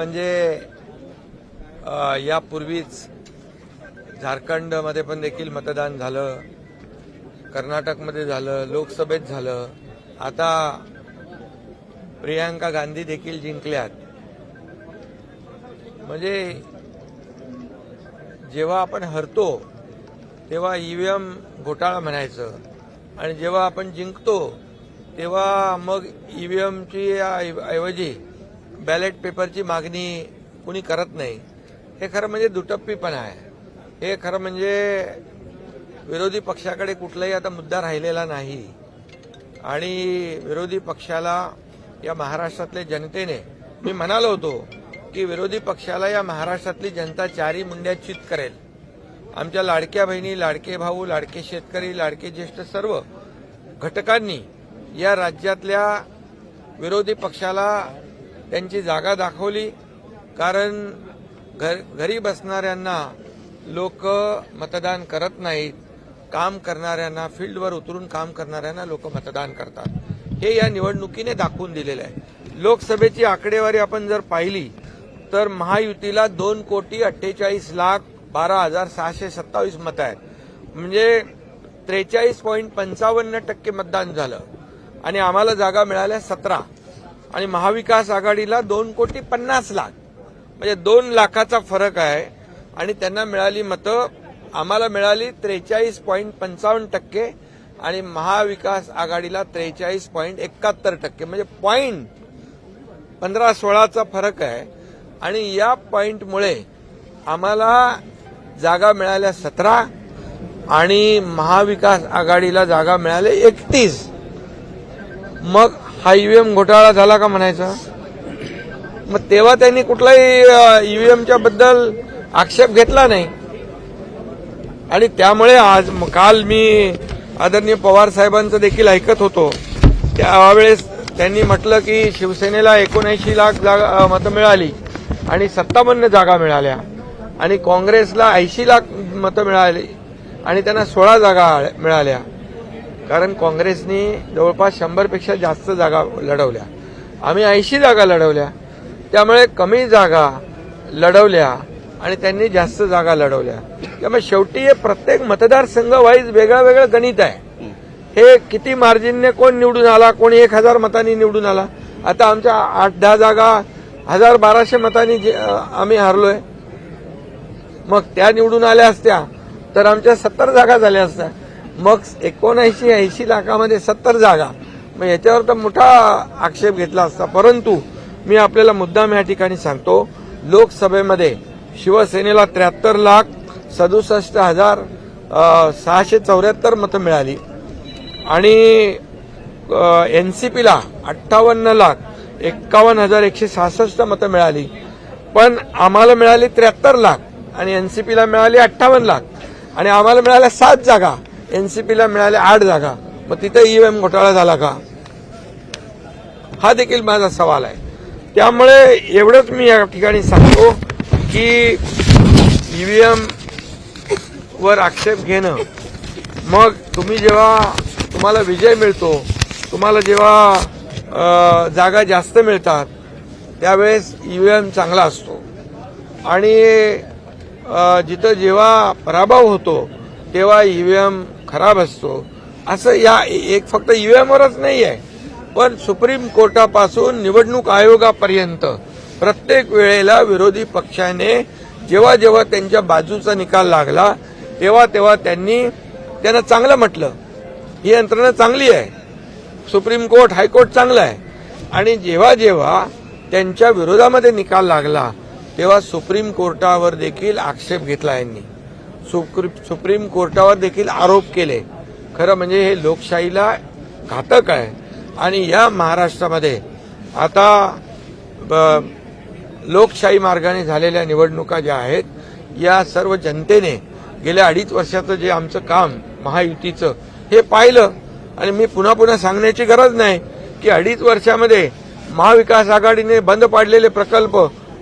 म्हणजे यापूर्वीच झारखंडमध्ये पण देखील मतदान झालं कर्नाटकमध्ये झालं लोकसभेत झालं. आता प्रियांका गांधी देखील जिंकल्यात. म्हणजे जेव्हा आपण हरतो तेव्हा ईव्हीएम घोटाळा म्हणायचं. आणि जेव्हा आपण जिंकतो तेव्हा मग ईव्हीएमची ऐवजी बॅलेट पेपरची मागणी कुणी करत नाही हे खरं म्हणजे दुटप्पीपणा आहे. हे खरं म्हणजे विरोधी पक्षाकडे कुठलाही आता मुद्दा राहिलेला नाही. आणि विरोधी पक्षाला या महाराष्ट्रातल्या जनतेने मी म्हणालो होतो की विरोधी पक्षाला या महाराष्ट्रातली जनता चारी मुंड्या चित करेल. आमच्या लाडक्या बहिणी लाडके भाऊ लाडके शेतकरी लाडके ज्येष्ठ सर्व घटकांनी या राज्यातल्या विरोधी पक्षाला त्यांची जागा दाखवली. कारण घर घरी बसणाऱ्यांना लोक मतदान करत नाहीत. काम करणाऱ्यांना फील्डवर उतरून काम करणाऱ्यांना लोक मतदान करतात. हे या निवडणुकीने दाखवून दिलेलं आहे. लोकसभेची आकडेवारी आपण जर पाहिली तर महायुतीला दोन कोटी अठ्ठेचाळीस लाख बारा हजार सहाशे सत्तावीस मतं आहेत. म्हणजे त्रेचाळीस पॉईंट पंचावन्न टक्के मतदान झालं. आणि आम्हाला जागा मिळाल्या सतरा. आणि महाविकास आघाडीला दोन कोटी पन्नास लाख. म्हणजे दोन लाखाचा फरक आहे. आणि त्यांना मिळाली मतं आम्हाला मिळाली त्रेचाळीस पॉईंट पंचावन्न टक्के आणि महाविकास आघाडीला त्रेचाळीस पॉईंट एकाहत्तर टक्के. म्हणजे पॉईंट पंधरा सोळाचा फरक आहे. आणि या पॉईंटमुळे आम्हाला जागा मिळाल्या सतरा आणि महाविकास आघाडीला जागा मिळाल्या एकतीस. मग हा ईव्हीएम घोटाळा झाला का म्हणायचा? मग तेव्हा त्यांनी कुठलाही ईव्हीएमच्या बद्दल आक्षेप घेतला नाही. आणि त्यामुळे आज काल मी आदरणीय पवार साहेबांचं देखील ऐकत होतो. त्यावेळेस त्यांनी म्हटलं की शिवसेनेला एकोणऐंशी लाख जागा मतं मिळाली आणि सत्तावन्न जागा मिळाल्या. आणि काँग्रेसला ऐंशी लाख मतं मिळाली आणि त्यांना सोळा जागा मिळाल्या. कारण काँग्रेसनी जवळपास शंभरपेक्षा जास्त जागा लढवल्या. आम्ही ऐंशी जागा लढवल्या. त्यामुळे कमी जागा लढवल्या आणि त्यांनी जास्त जागा लढवल्या. त्यामुळे शेवटी हे प्रत्येक मतदारसंघ वाईज वेगळं वेगळं गणित आहे. हे किती मार्जिनने कोण निवडून आला कोणी एक हजार मतांनी निवडून आला. आता आमच्या आठ दहा जागा हजार बाराशे मतांनी जे- आम्ही हारलोय. मग त्या निवडून आल्या असत्या तर आमच्या सत्तर जागा झाल्या असत्या. मग एकोणऐंशी ऐंशी लाखामध्ये सत्तर जागा. मग याच्यावर तर मोठा आक्षेप घेतला असता. परंतु मी आपल्याला मुद्दाम या ठिकाणी सांगतो लोकसभेमध्ये शिवसेनेला त्र्याहत्तर लाख सदुसष्ट हजार सहाशे चौऱ्याहत्तर मतं मिळाली. आणि एन सी पीला अठ्ठावन्न लाख एक्कावन्न हजार एकशे सहासष्ट मतं मिळाली. पण आम्हाला मिळाली त्र्याहत्तर लाख आणि एन सी पीला मिळाली अठ्ठावन्न लाख. आणि आम्हाला मिळाल्या सात जागा. एनसीपीला मिळाल्या आठ जागा. मग तिथं ईव्हीएम घोटाळा झाला का? हा देखील माझा सवाल आहे. त्यामुळे एवढंच मी या ठिकाणी सांगतो की ईव्हीएम वर आक्षेप घेणं. मग तुम्ही जेव्हा तुम्हाला विजय मिळतो तुम्हाला जेव्हा जागा जास्त मिळतात त्यावेळेस ईव्हीएम चांगला असतो. आणि जिथं जेव्हा पराभव होतो तेव्हा ईव्हीएम खराब असतो. असं या एक फक्त ईव्हीएमवरच नाही आहे पण सुप्रीम कोर्टापासून निवडणूक आयोगापर्यंत प्रत्येक वेळेला विरोधी पक्षाने जेव्हा जेव्हा त्यांच्या बाजूचा निकाल लागला तेव्हा तेव्हा त्यांनी त्यांना चांगलं म्हटलं. ही यंत्रणा चांगली आहे. सुप्रीम कोर्ट हायकोर्ट चांगलं आहे. आणि जेव्हा जेव्हा त्यांच्या विरोधामध्ये निकाल लागला तेव्हा सुप्रीम कोर्टावर देखील आक्षेप घेतला यांनी. सुप्रीम कोर्टावर देखील आरोप केले. खरं म्हणजे हे लोकशाहीला घातक आहे. आणि या महाराष्ट्रामध्ये आता ब- लोकशाही मार्गाने झालेल्या निवडणुका ज्या आहेत या सर्व जनतेने गेल्या अडीच वर्षाचं जे आमचं काम महायुतीचं हे पाहिलं. आणि मी पुन्हा पुन्हा सांगण्याची गरज नाही की अडीच वर्षामध्ये महाविकास आघाडीने बंद पाडलेले प्रकल्प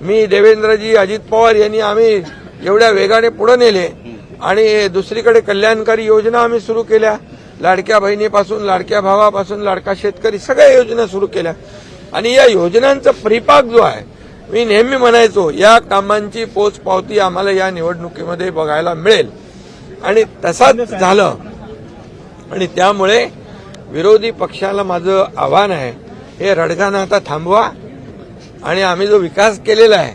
मी देवेंद्रजी अजित पवार यांनी आम्ही एवढ्या वेगाने पुढे नेले. आणि दुसरीकडे कल्याणकारी योजना आम्ही सुरू केल्या. लाडक्या बहिणीपासून लाडक्या भावापासून लाडका शेतकरी सगळ्या योजना सुरू केल्या. आणि या योजनांचा परिपाक जो आहे मी नेहमी म्हणायचो या कामांची पोचपावती आम्हाला या निवडणुकीमध्ये बघायला मिळेल. आणि तसाच झालं. आणि त्यामुळे विरोधी पक्षाला माझं आव्हान आहे हे रडगाणं आता थांबवा. आणि आम्ही जो विकास केलेला आहे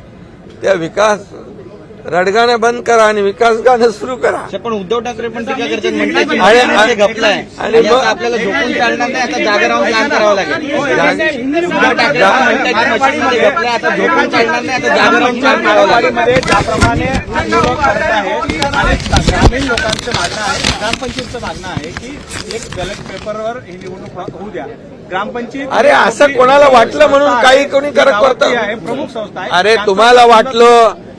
त्या विकास रडगाणं बंद करा आणि विकास गाणं सुरू करा. पण उद्धव ठाकरे पण टीका करतात? म्हणतात आणि- गपलाय मग- आता आपल्याला झोपून चालणार नाही आता जागा राहून काम करावं लागेल. उद्धव ठाकरे जा- म्हणतात की मशीनमध्ये गपलाय आता झोपून चालणार नाही आता जागा राहून काम करावं लागेल. मध्ये ज्याप्रमाणे आंदोलन करत आहे आणि ग्रामीण लोकांचं मागणं आहे ग्रामपंचायतचं मागणं आहे की एक बॅलेट पेपरवर ही निवडणूक होऊ द्या. ग्रामपंचायत अरे असं कोणाला वाटलं म्हणून काही कोणी करत करतं. आहे प्रमुख संस्था आहे. अरे तुम्हाला वाटलं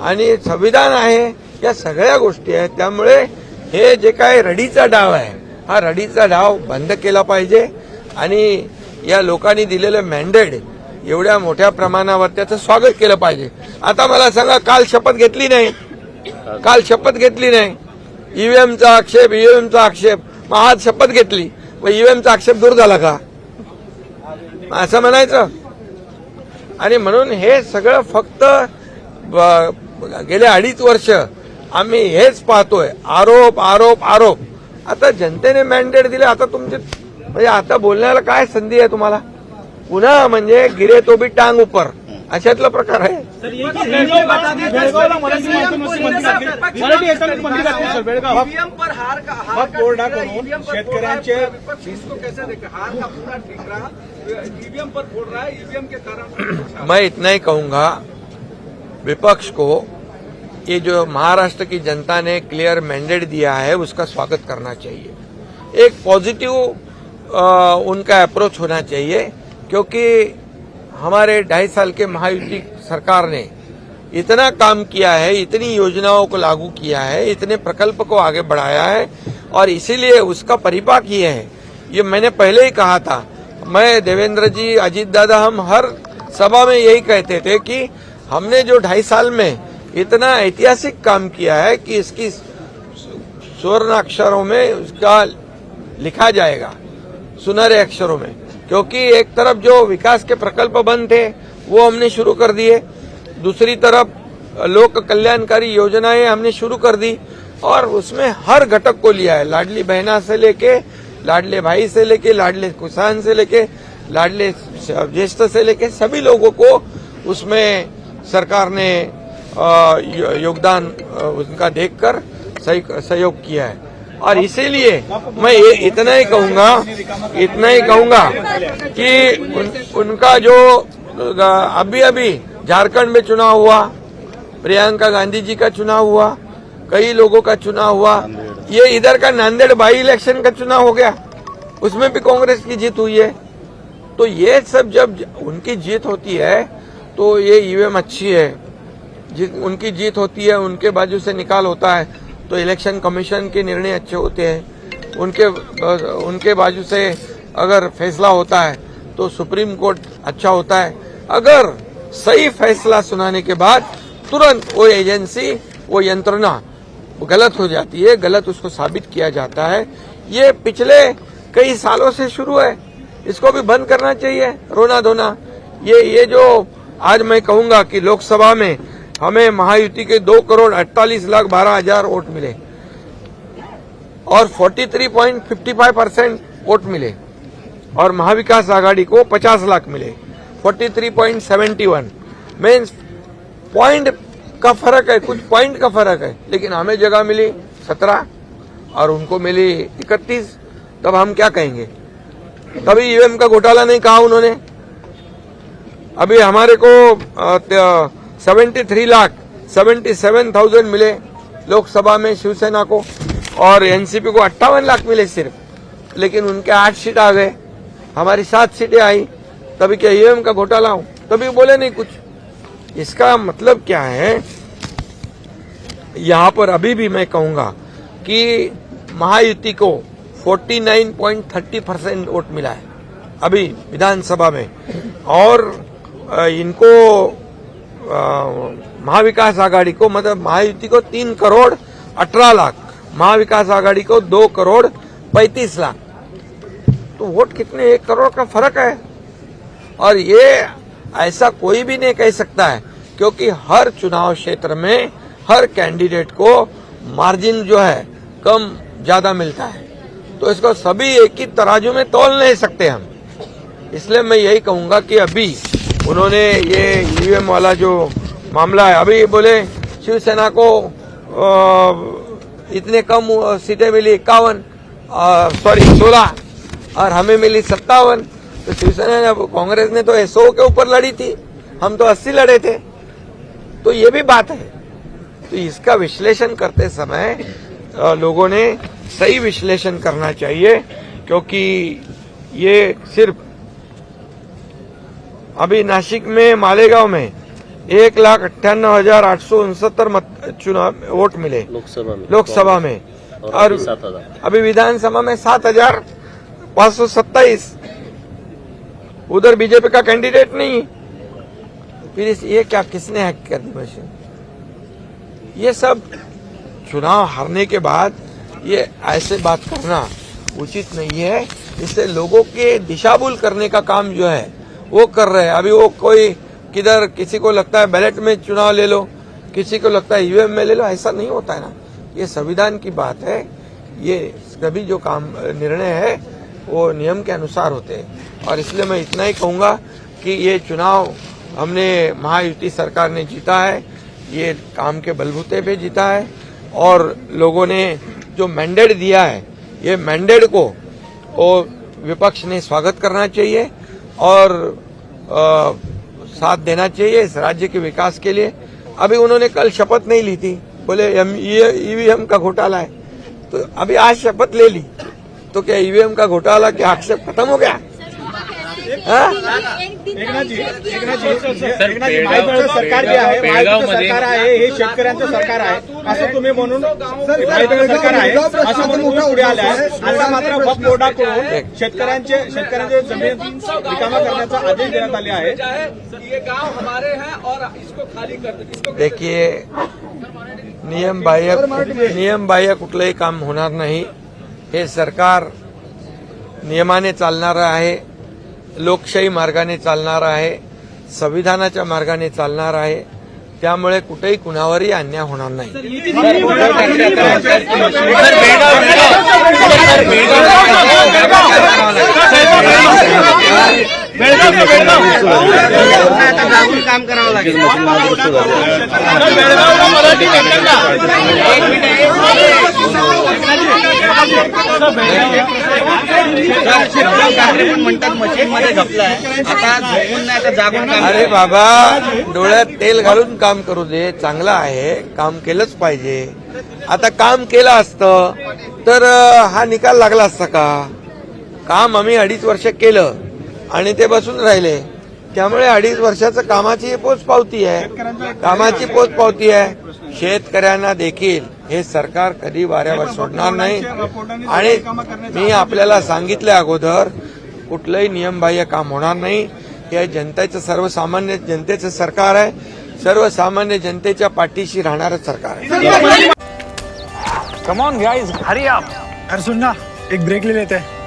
आणि संविधान आहे या सगळ्या गोष्टी आहेत. त्यामुळे हे जे काय रडीचा डाव आहे हा रडीचा डाव बंद केला पाहिजे. आणि या लोकांनी दिलेलं मॅन्डेट एवढ्या मोठ्या प्रमाणावर त्याचं स्वागत केलं पाहिजे. आता मला सांगा काल शपथ घेतली नाही? काल शपथ घेतली नाही? ईव्हीएमचा आक्षेप ईव्हीएमचा आक्षेप. मग आज शपथ घेतली. मग ईव्हीएमचा आक्षेप दूर झाला का? असं म्हणायचं. आणि म्हणून हे सगळं फक्त ब- गेले अडीच वर्ष आम्ही हेच पाहतोय. आरोप आरोप आरोप. आता जनतेने मॅन्डेट दिले आता तुमचे म्हणजे आता बोलण्याला काय संधी आहे तुम्हाला? पुन्हा म्हणजे गिरे तो बी टांग उपर. अशातला प्रकार आहे. हा- हा शेतकऱ्यांचे- फोड़ रहा विपक्ष इसको कैसे देखे हार का पूरा ठिकरा ईवीएम पर फोड़ रहा ईवीएम के कारण मैं इतना ही कहूंगा विपक्ष को ये जो महाराष्ट्र की जनता ने क्लियर मैंडेट दिया है, उसका स्वागत करना चाहिए। एक पॉजिटिव उनका अप्रोच होना चाहिए, क्योंकि हमारे ढाई साल के महायुति सरकार ने इतना काम किया है, इतनी योजनाओं को लागू किया है, इतने प्रकल्प को आगे बढ़ाया है, और इसीलिए उसका परिपाक ये है। ये मैंने पहले ही कहा था। मैं देवेंद्र जी, अजीत दादा, हम हर सभा में यही कहते थे कि हमने जो ढाई साल में इतना ऐतिहासिक काम किया है कि इसकी स्वर्ण अक्षरों में उसका लिखा जाएगा, सुनहरे अक्षरों में। क्योंकि एक तरफ़ जो विकास के प्रकल्प बंद थे, वो हमने शुरू कर दिए। दूसरी तरफ़ लोक कल्याणकारी योजनाएँ हमने शुरू कर दी और उसमें हर घटक को लिया है। लाडली बहना से लेके, लाडले भाई से लेके, लाडले किसान से लेके, लाडले ज्येष्ठ से लेके सभी लोगों को उसमें सरकार ने योगदान उनका देखकर सही- सहयोग किया है। और इसीलिए मैं ये इतना ही कहूँगा इतना ही कहूँगा कि उन, उनका जो अभी अभी झारखंड में चुनाव हुआ प्रियंका गांधी जी का चुनाव हुआ कई लोगों का चुनाव हुआ ये इधर का नांदेड़ बाई इलेक्शन का चुनाव हो गया उसमें भी कांग्रेस की जीत हुई है। तो ये सब जब उनकी जीत होती है तो ये ईवीएम अच्छी है। जी- उनकी जीत होती है, उनके बाजू से निकाल होता है तो इलेक्शन कमीशन के निर्णय अच्छे होते हैं। उनके उनके बाजू से अगर फैसला होता है तो सुप्रीम कोर्ट अच्छा होता है। अगर सही फैसला सुनाने के बाद तुरंत वो एजेंसी, वो यंत्रणा गलत हो जाती है, गलत उसको साबित किया जाता है। ये पिछले कई सालों से शुरू है। इसको भी बंद करना चाहिए, रोना धोना। ये ये जो आज मैं कहूँगा कि लोकसभा में हमें महायुति के दो करोड़ अड़तालीस लाख बारह हज़ार वोट मिले और 43.55 परसेंट वोट मिले और महाविकास आघाड़ी को 50 लाख मिले 43.71 मीन्स पॉइंट का फ़र्क है, कुछ पॉइंट का फ़र्क है, लेकिन हमें जगह मिली 17 और उनको मिली 31 तब हम क्या कहेंगे? तभी ईवीएम का घोटाला नहीं कहा उन्होंने। अभी हमारे को seventy three lakh seventy seven thousand मिले लोकसभा में शिवसेना को और एनसीपी को अट्ठावन लाख मिले सिर्फ़। लेकिन उनके आठ सीट आ गए। हमारी सात सीटें आई। तभी क्या ईवीएम का घोटाला हो? तभी बोले नहीं कुछ। इसका मतलब क्या है? यहाँ पर अभी भी मैं कहूँगा कि महायुति को 49.30 परसेंट वोट मिला है। अभी विधानसभा में। और इनको महाविकास आघाड़ी को मतलब महायुति को तीन करोड़ अठारह लाख, महाविकास आघाड़ी को दो करोड़ पैंतीस लाख। तो वोट कितने, एक करोड़ का फ़र्क है। और ये ऐसा कोई भी नहीं कह सकता है, क्योंकि हर चुनाव क्षेत्र में हर कैंडिडेट को मार्जिन जो है, कम ज़्यादा मिलता है। तो इसको सभी एक ही तराजू में तोल नहीं सकते हम। इसलिए मैं यही कहूँगा कि अभी उन्होंने ये ईवीएम वाला जो मामला है, अभी बोले शिवसेना को इतने कम सीटें मिली इक्यावन सॉरी सोलह, और हमें मिली सत्तावन। तो शिवसेना ने कांग्रेस ने तो सौ के ऊपर लड़ी थी, हम तो अस्सी लड़े थे। तो ये भी बात है। तो इसका विश्लेषण करते समय लोगों ने सही विश्लेषण करना चाहिए, क्योंकि ये सिर्फ़ अभी नासिक में मालेगांव में एक लाख अट्ठानवे हज़ार आठ सौ उनसत्तर मत चुनाव वोट मिले। लोकसभा में। लोकसभा में। और अभी विधानसभा में सात हज़ार पाँच सौ सत्ताईस। उधर बीजेपी का कैंडिडेट नहीं। फिर इस ये क्या किसने हैक कर दी मशीन ये सब चुनाव हारने के बाद ये ऐसे बात करना उचित नहीं है। इससे लोगों के दिशाभूल करने का काम जो है वो कर रहे हैं। अभी वो कोई किधर किसी को लगता है बैलेट में चुनाव ले लो, किसी को लगता है ईवीएम में ले लो, ऐसा नहीं होता है ना। ये संविधान की बात है। ये कभी जो काम, निर्णय है, वो नियम के अनुसार होते हैं। और इसलिए मैं इतना ही कहूँगा कि ये चुनाव हमने, महायुति सरकार ने जीता है। ये काम के बलबूते पे जीता है। और लोगों ने जो मैंडेट दिया है, ये मैंडेट को वो विपक्ष ने स्वागत करना चाहिए। और आ, साथ देना चाहिए इस राज्य के विकास के लिए। अभी उन्होंने कल शपथ नहीं ली थी। बोले ईवीएम का घोटाला है। तो अभी आज शपथ ले ली। तो क्या ईवीएम का घोटाला क्या आक्षेप खत्म हो गया? सरकार जे आहे सरकार आहे हे शेतकऱ्यांचं सरकार आहे. असं तुम्ही म्हणून सरकार आहे. असं म्हणून तुम्ही पुढे आले आहे. आता मात्र वक्फ बोर्डाकडून शेतकऱ्यांचे शेतकऱ्यांचे जमीन रिकामा करण्याचा आदेश देण्यात आले आहे. चाहे ये गांव हमारे हैं और इसको खाली कर दो। इसको देखिए नियम बाह्य नियम बाह्य कुठलंही काम होणार नाही. हे सरकार नियमाने चालणारं आहे. लोकशाही मार्गाने चालणार आहे संविधानाच्या मार्गाने चालणार आहे त्यामुळे कुठेही कुणावरही अन्याय होणार नाही काम करावं लागेल म्हणतात मशीन मध्ये आता झोपून आता जागून अरे बाबा डोळ्यात तेल घालून काम करू दे. चांगलं आहे. काम केलंच पाहिजे. आता काम केलं असतं तर हा निकाल लागला असता का? काम आम्ही अडीच वर्ष केलं आणि ते बसून राहिले. त्यामुळे अडीच वर्षाचं कामाची पोच पावती आहे. कामाची पोच पावती आहे. शेतकऱ्यांना देखील हे सरकार कधी वाऱ्यावर सोडणार नाही. आणि मी आपल्याला सांगितलं अगोदर कुठलंही नियमबाह्य काम होणार नाही. हे जनतेचं सर्वसामान्य जनतेचं सरकार आहे. सर्वसामान्य जनतेच्या पाठीशी राहणारं सरकार आहे. कम ऑन गाइस हरी आप अरे सुन ना एक ब्रेक ले लेते. हैं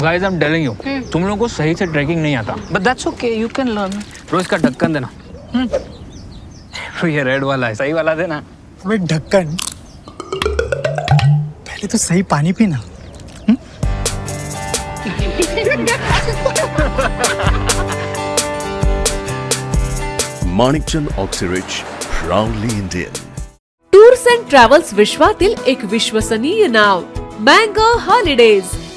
guys I am telling you तुम लोगों को सही से ट्रैकिंग नहीं आता। But that's okay you can learn रोज का ढक्कन देना। हम्म। तो ये रेड वाला है। सही वाला देना। अबे ढक्कन। पहले तो सही पानी पीना। Manikchand Oxyrich, proudly Indian. Tours and travels विश्वातील एक विश्वसनीय नाव मँगो हॉलिडेज